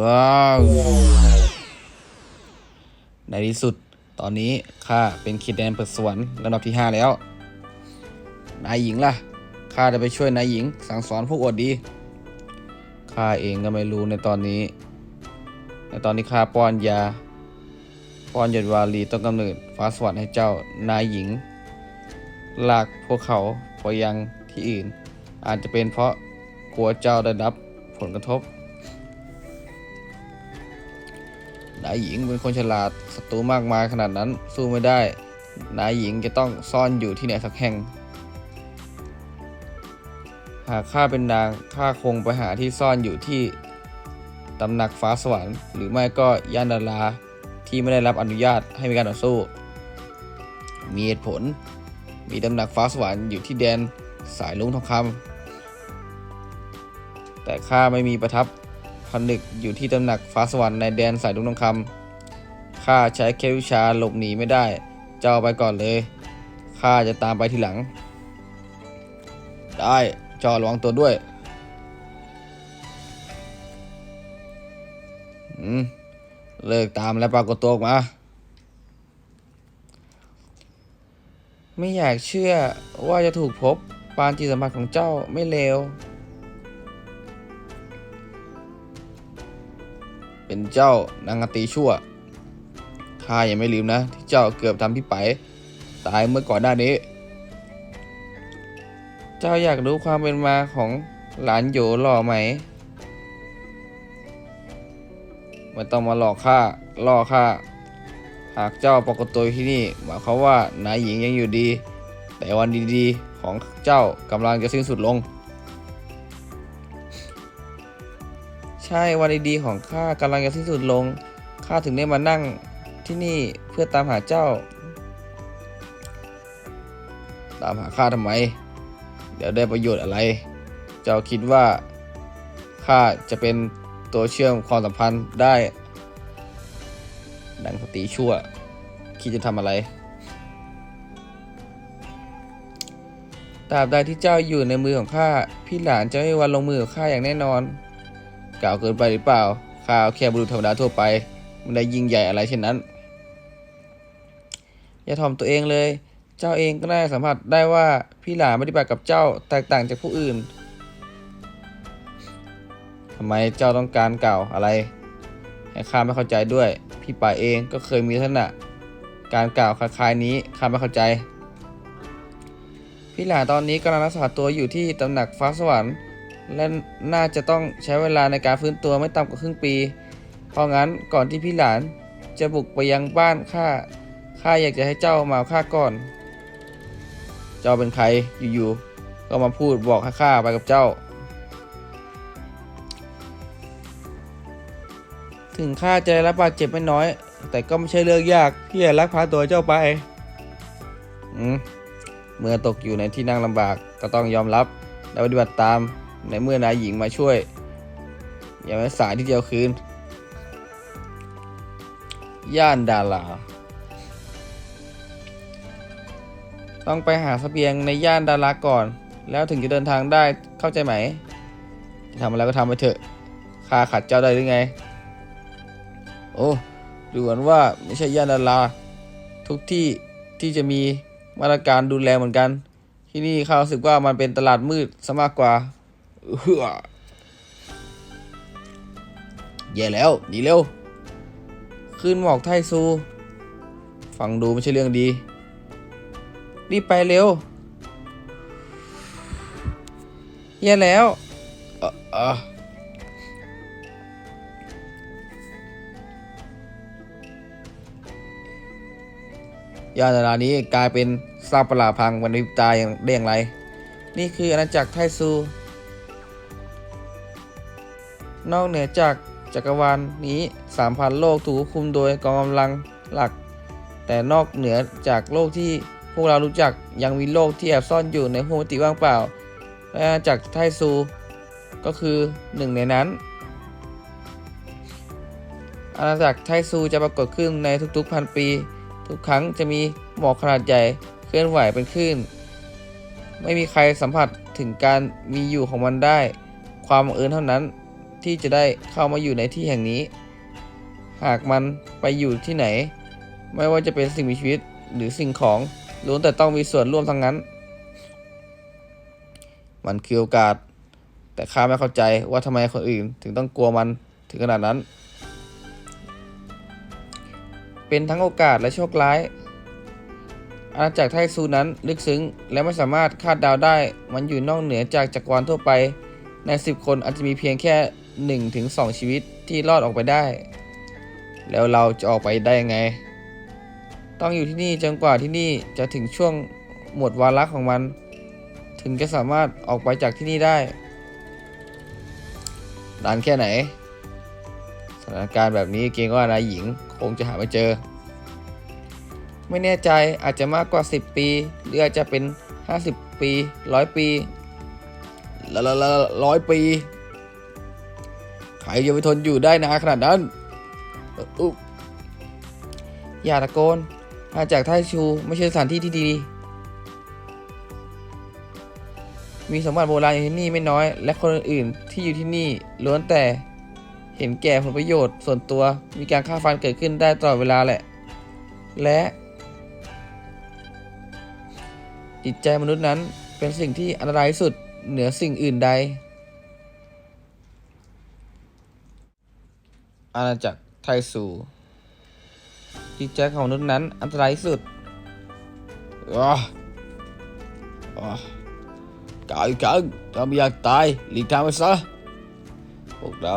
ว้าวในที่สุดตอนนี้ข้าเป็นคิดแดนเปิดสวรรค์ลำดับที่ห้าแล้ว นายหญิงล่ะข้าจะไปช่วยนายหญิง สั่งสอนพวกอวดดีข้าเองก็ไม่รู้ในตอนนี้ ในตอนที่ข้าป้อนยา ป้อนหยดวาลีต้นกำเนิดฟ้าสวรรค์ให้เจ้านายหญิง ลากพวกเขาไปยังที่อื่น อาจจะเป็นเพราะกลัวเจ้าได้รับผลกระทบ นายหญิงเป็นคนฉลาดศัตรูมากมายขนาดนั้นสู้ไม่ได้ นายหญิงจะต้องซ่อนอยู่ที่ไหนสักแห่ง หากข้าเป็นนางข้าคงไปหาที่ซ่อนอยู่ที่ตำหนักฟ้าสวรรค์ หรือไม่ก็ย่านดาราที่ไม่ได้รับอนุญาตให้มีการต่อสู้ มีเหตุผล มีตำหนักฟ้าสวรรค์อยู่ที่แดนสายลุงทองคำแต่ข้าไม่มีประทับ ผนึกอยู่ที่ตำหนักฟ้าสวรรค์ในแดนสายลุงทองคำข้าใช้เคล็ดวิชาหลบหนีไม่ได้ เจ้าไปก่อนเลย ข้าจะตามไปทีหลัง ได้เจ้าระวังตัวด้วย อืม เลิกตามและปรากฏตัวออกมา ไม่อยากเชื่อว่าจะถูกพบปานจิตสัมผัสของเจ้าไม่เลว เป็นเจ้านางตีชั่วข้ายังไม่ลืมนะ ที่เจ้าเกือบทำพี่ไปตายเมื่อก่อนหน้านี้ เจ้าอยากรู้ความเป็นมาของหลานโหยหล่อไหมไม่ต้องมาหลอกข้าล่อข้าหากเจ้าปรากฏตัวอยู่ที่นี่หมายความว่านายหญิงยังอยู่ดี แต่วันดีๆของเจ้ากำลังจะสิ้นสุดลง ใช่วันดีๆของข้ากำลังจะสิ้นสุดลง ข้าถึงได้มานั่งที่นี่เพื่อตามหาเจ้า ตามหาข้าทำไม เดี๋ยวได้ประโยชน์อะไร เจ้าคิดว่าข้าจะเป็นตัวเชื่อมความสัมพันธ์ได้ ดังสติชั่ว คิดจะทำอะไรตราบใดที่เจ้าอยู่ในมือของข้า พี่หลานจะไม่วันลงมือกับข้าอย่างแน่นอน กล่าวเกินไปหรือเปล่าข้าแค่บุรุษธรรมดาทั่วไป ไม่ได้ยิ่งใหญ่อะไรเช่นนั้น อย่าถ่อมตัวเองเลย เจ้าเองก็ได้สัมผัสได้ว่าพี่หลาปฏิบัติกับเจ้าแตกต่างจากผู้อื่นทำไมเจ้าต้องการกล่าวอะไรให้ข้าไม่เข้าใจด้วย พี่ป่าเองก็เคยมีลักษณะ การกล่าวคล้ายๆนี้ข้าไม่เข้าใจ พี่หลาตอนนี้กำลังรักษาตัวอยู่ที่ตำหนักฟ้าสวรรค์ และน่าจะต้องใช้เวลาในการฟื้นตัวไม่ต่ำกว่าครึ่งปี เพราะงั้นก่อนที่พี่หลานจะบุกไปยังบ้านข้า ข้าอยากจะให้เจ้ามาข้าก่อน เจ้าเป็นใครอยู่ๆ ก็มาพูดบอกให้ข้าไปกับเจ้า ถึงข้าจะรับบาดเจ็บไม่น้อย แต่ก็ไม่ใช่เรื่องยากที่จะลักพาตัวเจ้าไป อืมเมื่อตกอยู่ในที่นั่งลำบากก็ต้องยอมรับและปฏิบัติตาม ในเมื่อนายหญิงมาช่วย อย่าไม่สายที่จะเอาคืน ย่านดาราต้องไปหาสเสบียงในย่านดาราก่อน แล้วถึงจะเดินทางได้เข้าใจไหมจะทำอะไรก็ทำไปเถอะข้าขัดเจ้าได้หรือไง โอ้ดูเหมือนว่าไม่ใช่ย่านดาราทุกที่ที่จะมีมาตรการดูแลเหมือนกัน ที่นี่ข้ารู้สึกว่ามันเป็นตลาดมืดซะมากกว่า เฮ้อแย่แล้วหนีเร็ว ขึ้นหมอกไทซู ฟังดูไม่ใช่เรื่องดี รีบไปเร็ว แย่แล้ว เออเออยานดารานี้กลายเป็นซากปลาพังวันริบตายอย่างได้อย่างไร นี่คืออาณาจักรไทซู นอกเหนือจากจักรวาลนี้สามพันโลกถูกควบคุมโดยกองกำลังหลัก แต่นอกเหนือจากโลกที่พวกเรารู้จักยังมีโลกที่แอบซ่อนอยู่ในห้วงมิติว่างเปล่า และอาณาจากรไทซูก็คือหนึ่งในนั้น อาณาจักรไทซูจะปรากฏขึ้นในทุกๆพันปี ทุกครั้งจะมีหมอกขนาดใหญ่เคลื่อนไหวเป็นคลื่น ไม่มีใครสัมผัสถึงการมีอยู่ของมันได้ ความเอิญเท่านั้น ที่จะได้เข้ามาอยู่ในที่แห่งนี้ หากมันไปอยู่ที่ไหน ไม่ว่าจะเป็นสิ่งมีชีวิตหรือสิ่งของล้วนแต่ต้องมีส่วนร่วมทั้งนั้น มันคือโอกาส แต่ข้าไม่เข้าใจว่าทำไมคนอื่นถึงต้องกลัวมันถึงขนาดนั้น เป็นทั้งโอกาสและโชคร้ายอาณาจักรไทซูนั้นลึกซึ้ง และไม่สามารถคาดเดาได้ มันอยู่นอกเหนือจากจักรวาลทั่วไป ใน 10 คนอาจจะมีเพียงแค่ 1-2ถึงชีวิตที่รอดออกไปได้ แล้วเราจะออกไปได้ยังไง ต้องอยู่ที่นี่จนกว่าที่นี่จะถึงช่วงหมดวาระของมัน ถึงจะสามารถออกไปจากที่นี่ได้นานแค่ไหน สถานการณ์แบบนี้เกรงว่านายหญิงคงจะหาไม่เจอ ไม่แน่ใจอาจจะมากกว่า 10 ปีหรืออาจจะเป็น 50 ปีร้อยปีละละละร้อยปี รจะไปทนอยู่ได้นานขนาดนั้นอุ๊บอย่าตะโกนมาจากไทชูไม่ใช่สถานที่ที่ดี มีสมบัติโบราณอยู่ที่นี่ไม่น้อย และคนอื่นที่อยู่ที่นี่ล้วนแต่เห็นแก่ผลประโยชน์ส่วนตัว มีการฆ่าฟันเกิดขึ้นได้ตลอดเวลาแหละ และ จิตใจมนุษย์นั้นเป็นสิ่งที่อันตรายสุดเหนือสิ่งอื่นใด อาณาจักรไทซูจิตใจของนุษย์นั้น อันตรายสุดอ้ออ้อกายกันถ้าไม่อยากตายหลีกทางไปซะ พวกเรา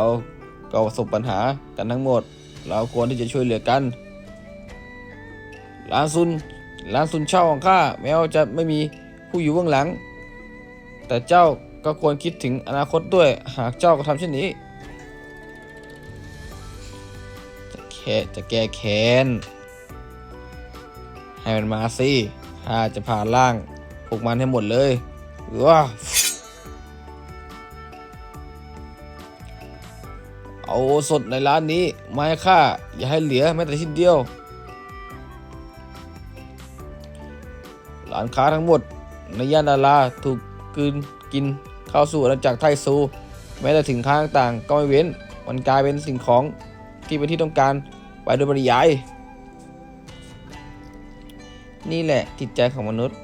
ก็ประสบปัญหากันทั้งหมด เราควรที่จะช่วยเหลือกันร้านซุนร้านซุนเช่าของข้าแม้ว่าจะไม่มีผู้อยู่เบื้องหลัง แต่เจ้าก็ควรคิดถึงอนาคตด้วย หากเจ้ากระทำเช่นนี้ จะแค่จะแก้แค้น ให้มันมาสิข้าจะผ่านล่างพวกมันให้หมดเลยว้าเอาสถในร้านนี้มาให้ข้าอย่าให้เหลือแม้แต่ชิ้นเดียว ร้านค้าทั้งหมดในย่านดาราถูกกืนกินเข้าสู่อาณาจักรไทซู แม้แต่สินค้าต่างๆ ก็ไม่เว้น มันกลายเป็นสิ่งของ ที่เป็นที่ต้องการไปโดยปริยาย นี่แหละจิตใจของมนุษย์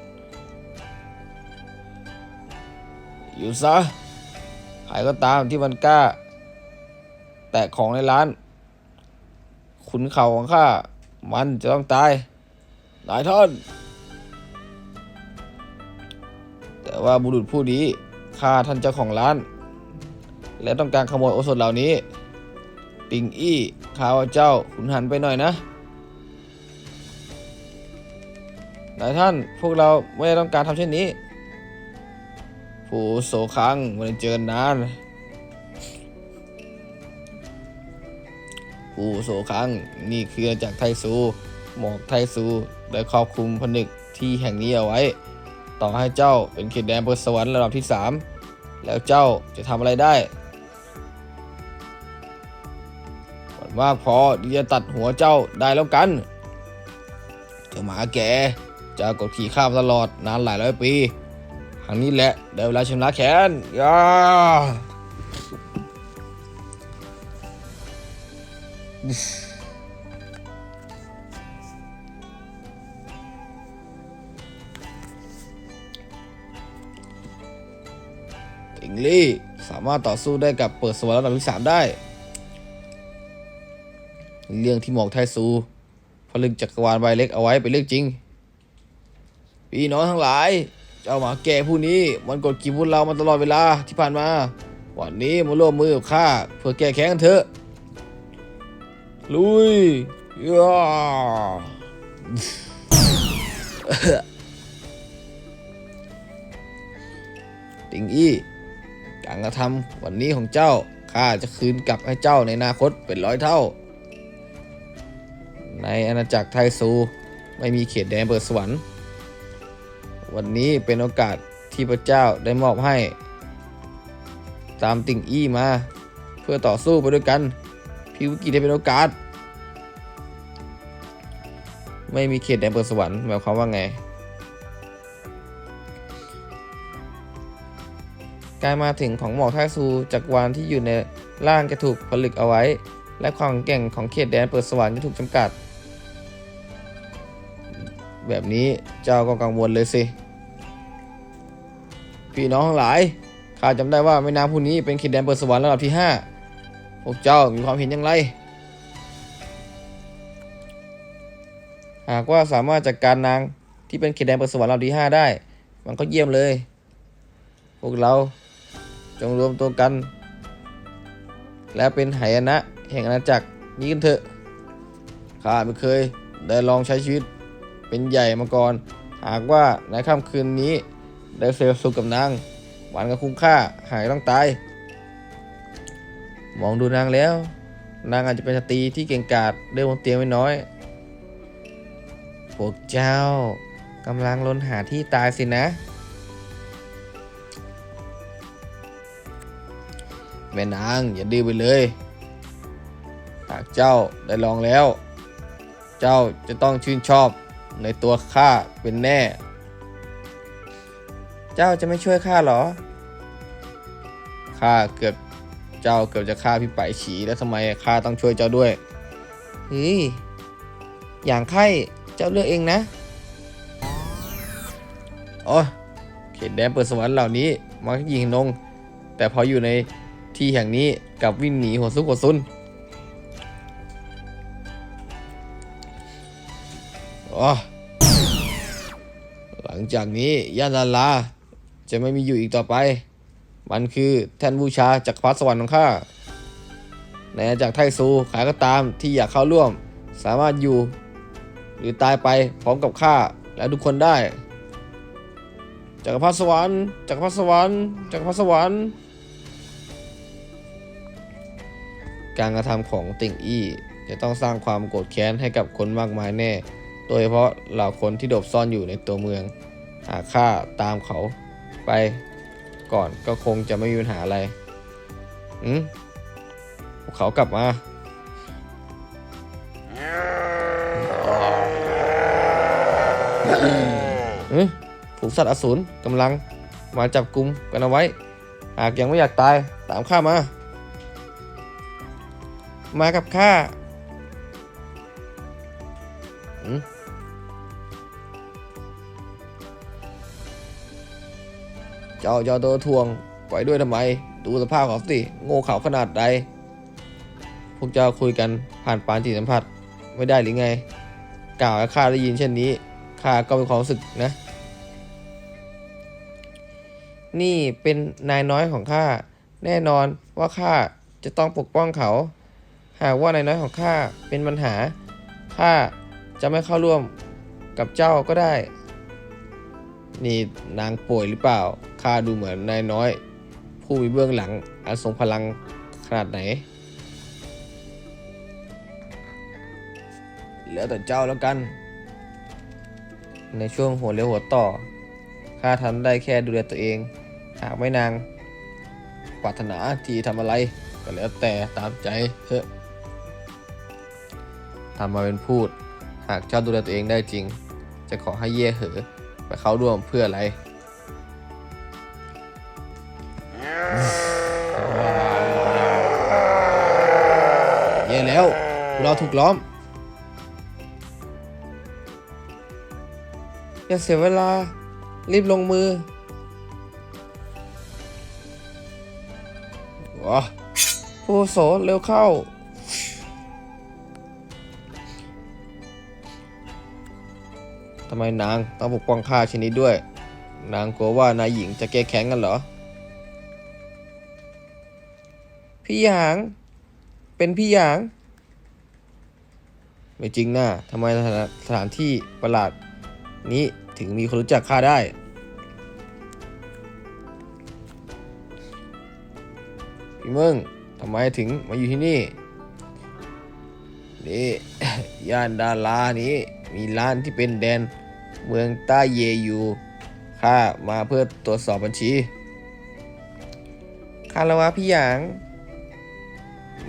อยู่ซะใครก็ตามที่มันกล้า แตะของในร้าน ขุนเข่าของข้า มันจะต้องตายนายท่าน แต่ว่าบุรุษผู้นี้ฆ่าท่านเจ้าของร้าน และต้องการขโมยโอสถเหล่านี้ ติงอี้ข้าว่าเจ้าขุนหันไปหน่อยนะนายท่านพวกเราไม่ได้ต้องการทำเช่นนี้ ผู้โสคังไมันเจอนาน ผู้โสคังนี่คือจากไทซูหมอกไทซูได้ครอบคลุมผนึกที่แห่งนี้เอาไว้ ต่อให้เจ้าเป็นเขตแดนเปิดสวรรค์ระดับที่ 3 แล้วเจ้าจะทำอะไรได้ มากพอที่จะตัดหัวเจ้าได้แล้วกัน เจ้าหมาแกจะกดขี่ข้ามตลอดนานหลายร้อยปีครั้งนี้แหละได้เวลาชำระแค้นยาติงลี่สามารถต่อสู้ได้กับเปิดสวรรค์ระดับที่3ได้ เรื่องที่หมอกไทซูผลึกจักรวาลใบเล็กเอาไว้เป็นเรื่องจริง พี่น้องทั้งหลาย เจ้าหมาแก่ผู้นี้มันกดขี่พวกเรามาตลอดเวลาที่ผ่านมา วันนี้มาร่วมมือกับข้าเพื่อแก้แค้นกันเถอะ ลุยย่าติงอี้การกระทำวันนี้ของเจ้าข้าจะคืนกลับให้เจ้าในอนาคตเป็นร้อยเท่า ในอาณาจักรไทซู ไม่มีเขตแดนเปิดสวรรค์ วันนี้เป็นโอกาสที่พระเจ้าได้มอบให้ ตามติ่งอี้มา เพื่อต่อสู้ไปด้วยกันพิวิกิได้เป็นโอกาส ไม่มีเขตแดนเปิดสวรรค์หมายความว่าไงการมาถึงของหมอกท่าซูจากรวาลที่อยู่ในร่างจะถูกผลึกเอาไว้ และความแกร่งของเขตแดนเปิดสวรรค์จะถูกจำกัด แบบนี้เจ้าก็กังวลเลยสิ พี่น้องทั้งหลาย ข้าจำได้ว่าแม่นางผู้นี้เป็นเขตแดนเปิดสวรรค์ระดับที่ 5 พวกเจ้ามีความเห็นอย่างไร หากว่าสามารถจัดการนางที่เป็นเขตแดนเปิดสวรรค์ระดับที่ 5 ได้ มันก็เยี่ยมเลย พวกเราจงรวมตัวกัน และเป็นหายนะแห่งอาณาจักรนี้กันเถอะ ข้าไม่เคยได้ลองใช้ชีวิต เป็นใหญ่มาก่อน หากว่าในค่ำคืนนี้ได้เซลสุขกับนางหวานก็คุ้มค่าหายต้องตาย มองดูนางแล้ว นางอาจจะเป็นสตรีที่เก่งกาจเดินบนเตียงไม่น้อย พวกเจ้ากำลังล้นหาที่ตายสินะ แม่นางอย่าดื้อไปเลย หากเจ้าได้ลองแล้ว เจ้าจะต้องชื่นชอบ ในตัวข้าเป็นแน่ เจ้าจะไม่ช่วยข้าหรอ ข้าเกือบเจ้าเกือบจะฆ่าพี่ไปฉีแล้วทำไมข้าต้องช่วยเจ้าด้วยเฮ้ยอย่างไข้เจ้าเลือกเองนะโอ้ยเขตแดนเปิดสวรรค์เหล่านี้มักยิงนง แต่พออยู่ในที่แห่งนี้กับวิ่งหนีหัวซุกหัวซุนอ๋อ จากนี้ย่านลาลา จะไม่มีอยู่อีกต่อไป มันคือแท่นบูชาจากพรรดิสวรรค์ของข้าในอาณาจักรไทซูใครก็ตามที่อยากเข้าร่วม สามารถอยู่ หรือตายไปพร้อมกับข้าและทุกคนได้จักรพรรดิสวรรค์จักรพรรดิสวรรค์จักรพรรดิสวรรค์การกระทำของติ่งอี้จะต้องสร้างความโกรธแค้นให้กับคนมากมายแน่ โดยเฉพาะเหล่าคนที่หลบซ่อนอยู่ในตัวเมือง หากข้าตามเขาไปก่อนก็คงจะไม่มีปัญหาอะไรอืมพวกเขากลับมาอ้ยผูกสัตว์อสูรกำลังมาจับกลุ่มกันเอาไว้ หากยังไม่อยากตาย ตามข้ามา มากับข้า จ้าเจ้าตัวทวงปล่อยด้วยทำไม ดูสภาพเขาสิ โง่เขาขนาดใด พวกเจ้าคุยกันผ่านปานจิตสัมผัสไม่ได้หรือไง กล่าวข้าได้ยินเช่นนี้ข้าก็มีความรู้สึกนะ นี่เป็นนายน้อยของข้า แน่นอนว่าข้าจะต้องปกป้องเขา หากว่านายน้อยของข้าเป็นปัญหา ข้าจะไม่เข้าร่วมกับเจ้าก็ได้ นี่นางป่วยหรือเปล่า ข้าดูเหมือนนายน้อย ผู้มีเบื้องหลังอันทรงพลังขนาดไหน แล้วแต่เจ้าแล้วกัน ในช่วงหัวเรียวหัวต่อ ข้าทำได้แค่ดูแลตัวเอง หากไม่นางปรารถนาที่ทำอะไร ก็แล้วแต่ตามใจเถอะทำมาเป็นพูด หากเจ้าดูแลตัวเองได้จริง จะขอให้เย่เหอไปเข้าร่วมเพื่ออะไร เราถูกล้อม อย่าเสียเวลา รีบลงมือว้าผู้โสเร็วเข้า ทำไมนางต้องปกป้องข้าชนิดด้วย นางกลัวว่านายหญิงจะแก้แค้นกันเหรอ พี่หยาง เป็นพี่หยาง ไม่จริงนะทำไมสถานสถานที่ประหลาดนี้ถึงมีคนรู้จักข้าได้ พี่มึงทำไมถึงมาอยู่ที่นี่ นี่ ย่านดารานี้ มีร้านที่เป็นแดนเมืองต้าเยอยู่ข้ามาเพื่อตรวจสอบบัญชีคารวะพี่หยาง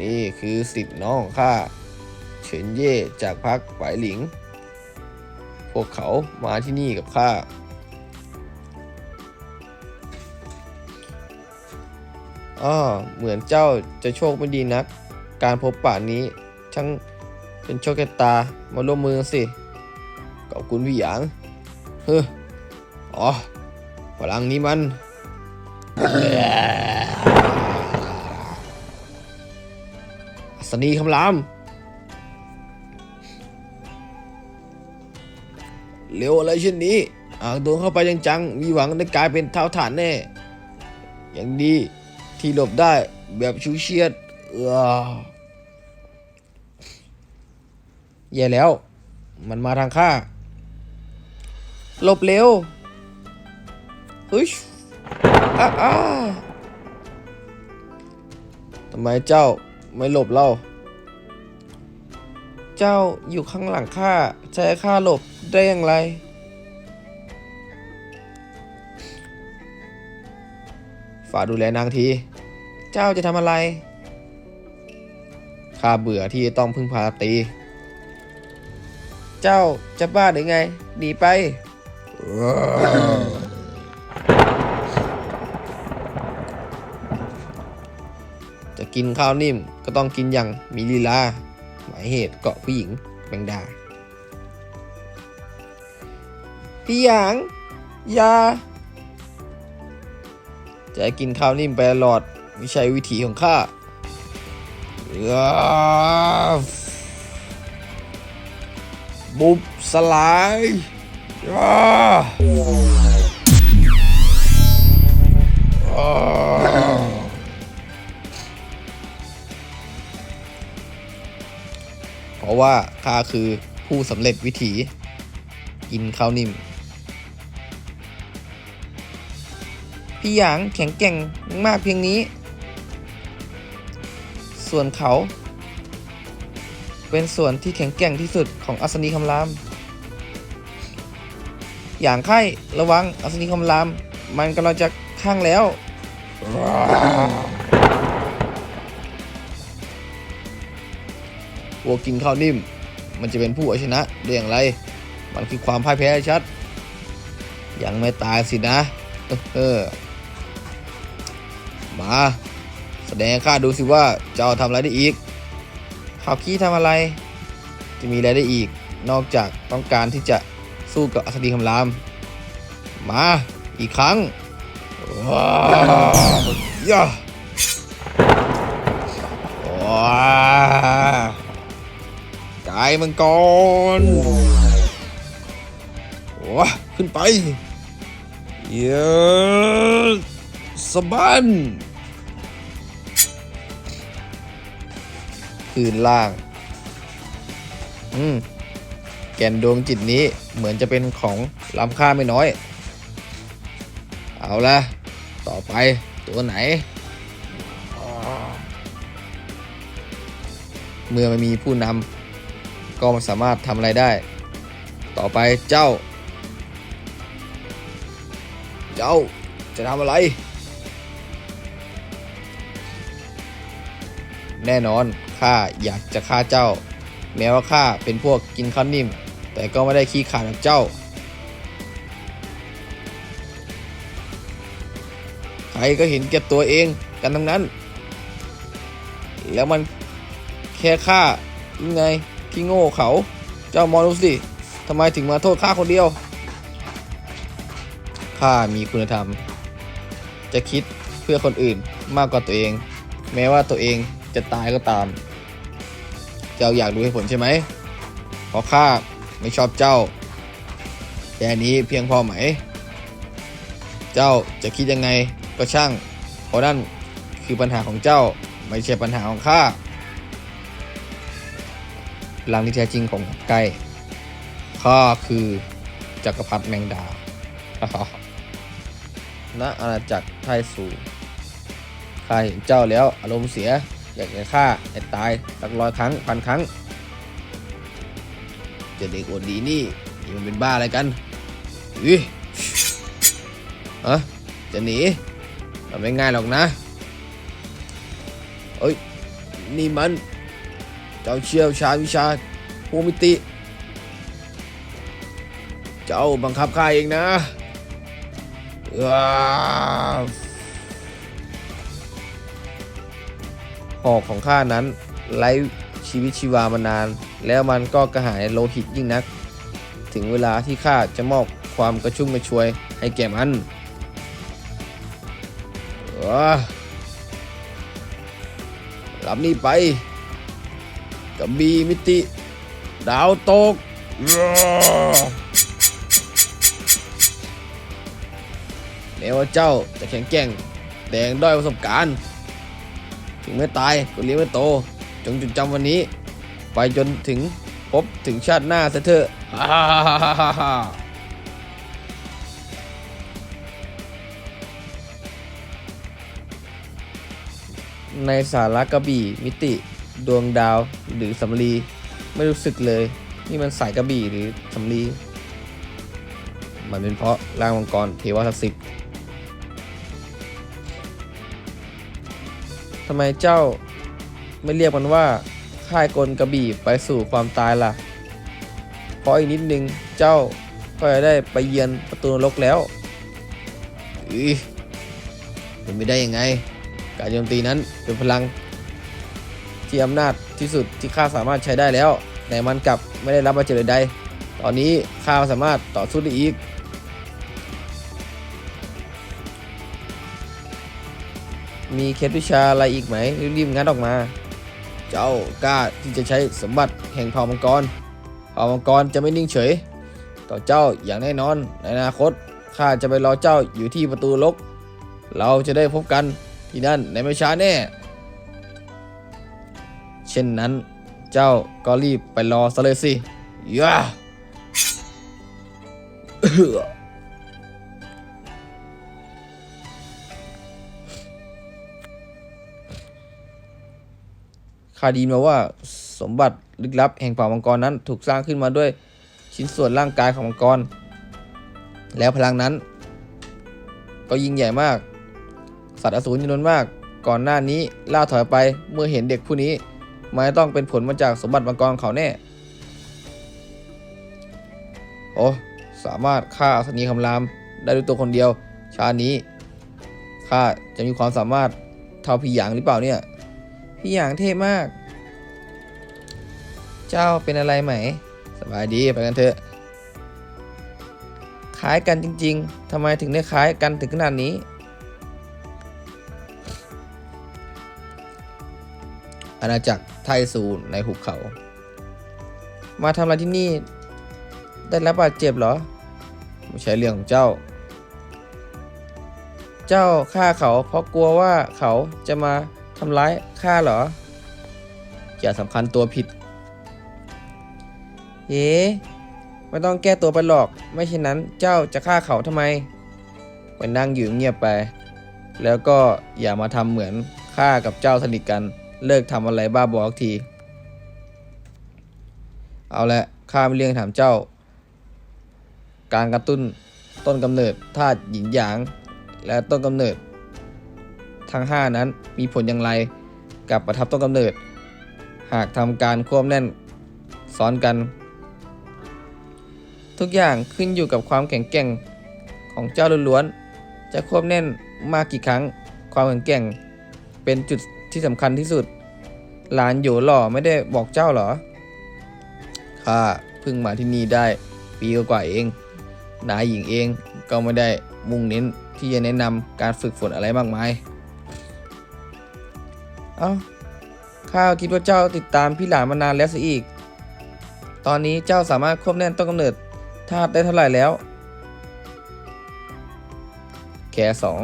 นี่คือสิทธิ์น้องข้า ฉินเย่จากพรรคไหวหลิง พวกเขามาที่นี่กับข้า อ้อ เหมือนเจ้าจะโชคไม่ดีนัก การพบป่านี้ช่างเป็นโชคชะตา มาร่วมมือสิ ขอบคุณพี่หยาง เฮ้อ อ๋อ พลังนี้มันอัศนีคำราม เร็วอะไรเช่นนี้หากโดนเข้าไปจังๆมีหวังได้กลายเป็นเท้าฐานแน่ อย่างดีที่หลบได้แบบชูเชียดเออแย่แล้ว มันมาทางข้าหลบเร็วเฮ้ยอ้าทำไมเจ้าไม่หลบเล่า เจ้าอยู่ข้างหลังข้าจะให้ข้าหลบได้อย่างไร ฝากดูแลนางที เจ้าจะทำอะไร ข้าเบื่อที่ต้องพึ่งพาตี เจ้าจะบ้าหรือไง หนีไป จะกินข้าวนิ่มก็ต้องกินอย่างมีลีลา เหตุเกาะผู้หญิงแมงดาพี่หยางยาจะกินข้าวนิ่มไปตลอดไม่ใช่วิถีของข้าบุบสลาย ว่าข้าคือผู้สำเร็จวิถี กินข้าวนิ่ม พี่หยางแข็งแกร่งมากเพียงนี้ ส่วนเขา เป็นส่วนที่แข็งแกร่งที่สุดของอัศนีคำราม อย่างไข้ระวังอัศนีคำราม มันกำลังจะข้างแล้ว วัวกินข้าวนิ่ม มันจะเป็นผู้เอาชนะได้อย่างไร มันคือความพ่ายแพ้ชัด ยังไม่ตายสินะ เออ มา แสดงข้าดูสิว่าเจ้าทำอะไรได้อีกข่าวกี้ทำอะไร จะมีอะไรได้อีก นอกจากต้องการที่จะสู้กับอัศดีคำราม มาอีกครั้งว้าวย่าว้าายมังกรว้าขึ้นไป เยอะสบันคืนล่าง อืม แก่นดวงจิตนี้เหมือนจะเป็นของล้ำค่าไม่น้อย เอาละต่อไปตัวไหน เมื่อไม่มีผู้นำ ก็ไม่สามารถทำอะไรได้ ต่อไปเจ้า เจ้าจะทำอะไร แน่นอนข้าอยากจะฆ่าเจ้า แม้ว่าข้าเป็นพวกกินข้าวนิ่ม แต่ก็ไม่ได้ขี้ขลาดแบบเจ้า ใครก็เห็นแก่ตัวเองกันทั้งนั้น แล้วมันแค่ข้ายังไง ที่โง่เขา เจ้ามองดูสิทำไมถึงมาโทษข้าคนเดียว ข้ามีคุณธรรม จะคิดเพื่อคนอื่นมากกว่าตัวเอง แม้ว่าตัวเองจะตายก็ตาม เจ้าอยากรู้เหตุผลใช่ไหมเพราะข้าไม่ชอบเจ้าแค่นี้เพียงพอไหม เจ้าจะคิดยังไงก็ช่าง เพราะนั่นคือปัญหาของเจ้าไม่ใช่ปัญหาของข้า พลังที่แท้จริงของไก่ข้าคือจักรพรรดิแมงดาณอาณาจักรไทสูข้าเห็นเจ้าแล้วอารมณ์เสีย อยากจะฆ่าให้ตายสักร้อยครั้งพันครั้งจะเด็กอดดีนี่นี่มันเป็นบ้าอะไรกันอุ้ยฮะจะหนีมันไม่ง่ายหรอกนะ เอ้ย นี่มัน เจ้าเชี่ยวชาญวิชาภูมิติ เจ้าบังคับข้าเองนะหอกของข้านั้นไร้ชีวิตชีวามานาน แล้วมันก็กระหายโลหิตยิ่งนัก ถึงเวลาที่ข้าจะมอบความกระชุ่มกระชวยให้แก่มันว้ารับนี่ไป กระบี่มิติ ดาวตก แม้ว่าเจ้าจะแข็งแกร่งแต่ยังด้อยประสบการณ์ ถึงไม่ตายก็เลี้ยงไม่โต จงจดจำวันนี้ ไปจนถึงพบถึงชาติหน้าเถอะในสาระกระบี่มิติ ดวงดาวหรือสำลีไม่รู้สึกเลย นี่มันสายกระบี่หรือสำลีมันเป็นเพราะร่างมังกรเทวศักดิ์สิทธิ์ทำไมเจ้าไม่เรียกมันว่าค่ายกลกระบี่ไปสู่ความตายล่ะ เพราะอีกนิดนึงเจ้าก็จะได้ไปเยือนประตูนรกแล้วอีเป็นไม่ได้ยังไง การโจมตีนั้นเป็นพลัง ที่อำนาจที่สุดที่ข้าสามารถใช้ได้แล้ว แต่มันกลับไม่ได้รับบาดเจ็บใดๆตอนนี้ข้าสามารถต่อสู้ได้อีก มีเคล็ดวิชาอะไรอีกไหมรีบๆงัดออกมา เจ้ากล้าที่จะใช้สมบัติแห่งเผ่ามังกรเผ่ามังกรจะไม่นิ่งเฉย ต่อเจ้าอย่างแน่นอนในอนาคตข้าจะไปรอเจ้าอยู่ที่ประตูลก เราจะได้พบกันที่นั่นในไม่ช้าแน่ เช่นนั้น เจ้าก็รีบไปรอซะเลยสิย่าขาดีมาว่าสมบัติลึกลับแห่งเผ่ามังกรนั้นถูกสร้างขึ้นมาด้วยชิ้นส่วนร่างกายของมังกร แล้วพลังนั้น ก็ยิ่งใหญ่มาก สัตว์อสูรจำนวนมาก ก่อนหน้านี้ล่าถอยไปเมื่อเห็นเด็กผู้นี้ มันต้องเป็นผลมาจากสมบัติมังกรของเขาแน่ โอ้สามารถฆ่าอัศนีคำรามได้ด้วยตัวคนเดียว ชาตินี้ข้าจะมีความสามารถเท่าพี่หยางหรือเปล่าเนี่ย พี่หยางเท่มาก เจ้าเป็นอะไรไหม สบายดีไปกันเถอะ คล้ายกันจริง ๆทำไมถึงได้คล้ายกันถึงขนาดนี้ อาณาจักร ไทซูในหุบเขา มาทำอะไรที่นี่ ได้รับบาดเจ็บเหรอ ไม่ใช่เรื่องของเจ้า เจ้าฆ่าเขาเพราะกลัวว่าเขาจะมาทำร้ายข้าเหรอ อย่าสำคัญตัวผิด เย้ไม่ต้องแก้ตัวไปหรอก ไม่เช่นนั้นเจ้าจะฆ่าเขาทำไมไปนั่งอยู่เงียบไป แล้วก็อย่ามาทำเหมือนข้ากับเจ้าสนิทกัน เลิกทำอะไรบ้าบอสักที เอาละข้าไม่เรื่องถามเจ้า การกระตุ้นต้นกำเนิดธาตุหยินหยาง และต้นกำเนิด ทั้ง 5 นั้นมีผลอย่างไรกับประทับต้นกำเนิด หากทำการควบแน่นซ้อนกัน ทุกอย่างขึ้นอยู่กับความแข็งแกร่งของเจ้าล้วนๆจะควบแน่นมากกี่ครั้ง ความแข็งแกร่งเป็นจุด ที่สำคัญที่สุด หลานโหยหล่อไม่ได้บอกเจ้าเหรอข้าเพิ่งมาที่นี่ได้ปีกว่าเอง นายหญิงเองก็ไม่ได้มุ่งเน้นที่จะแนะนำการฝึกฝนอะไรมากมาย เอ้าข้าคิดว่าเจ้าติดตามพี่หลานมานานแล้วสิอีก ตอนนี้เจ้าสามารถควบแน่นต้นกำเนิดธาตุได้เท่าไหร่แล้ว แค่สอง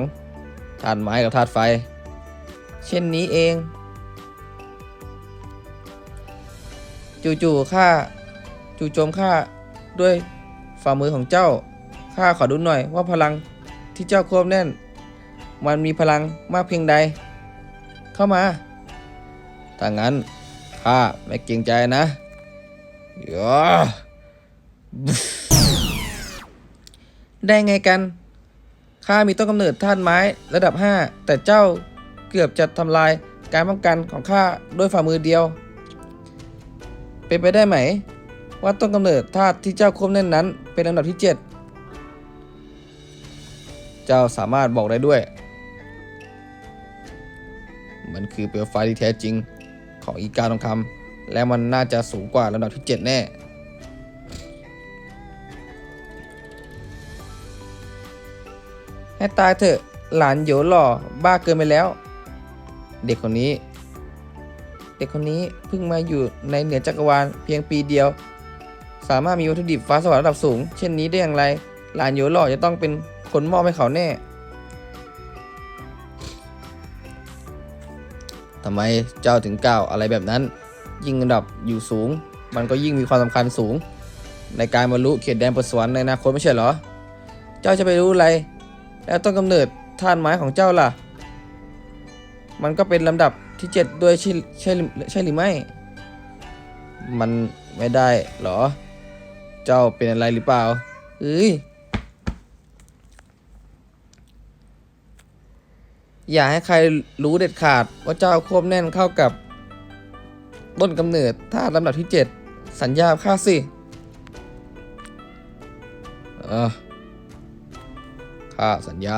ธาตุไม้กับธาตุไฟ เช่นนี้เอง จู่ๆข้าจู่โจมข้าด้วยฝ่ามือของเจ้าข้าขอดูหน่อยว่าพลังที่เจ้าควบแน่น มันมีพลังมากเพียงใด เข้ามาถ้างั้นข้าไม่เกรงใจนะยอได้ไงกัน ข้ามีต้นกำเนิดธาตุไม้ระดับ 5 แต่เจ้า เกือบจะทำลายการป้องกันของข้าด้วยฝ่ามือเดียว เป็นไปได้ไหม ว่าต้นกำเนิดธาตุที่เจ้าควบแน่นนั้น เป็นอันดับที่ 7 เจ้าสามารถบอกได้ด้วย มันคือเปลวไฟที่แท้จริงของอีกาทองคำและมันน่าจะสูงกว่าลำดับที่ 7 แน่ให้ตายเถอะหลานโหยหล่อบ้าเกินไปแล้ว เด็กคนนี้ เด็กคนนี้เพิ่งมาอยู่ในเหนือจักรวาลเพียงปีเดียว สามารถมีวัตถุดิบฟ้าสวรรค์ระดับสูง เช่นนี้ได้อย่างไร หลานโยหล่อจะต้องเป็นคนมอบให้เขาแน่ทำไมเจ้าถึงกล่าวอะไรแบบนั้น ยิ่งระดับอยู่สูง มันก็ยิ่งมีความสำคัญสูง ในการบรรลุเขตแดนประสวรรค์ในอนาคตไม่ใช่เหรอ เจ้าจะไปรู้อะไร แล้วต้นกำเนิดท่านไม้ของเจ้าล่ะ มันก็เป็นลำดับที่เจ็ดด้วยใช่ใช่ใช่หรือไม่ มันไม่ได้เหรอ เจ้าเป็นอะไรหรือเปล่าเอ้ยอย่าให้ใครรู้เด็ดขาดว่าเจ้าควบแน่นเข้ากับ ต้นกำเนิดท่าตุลำดับที่ 7 สัญญาค่าสิเออข้าสัญญา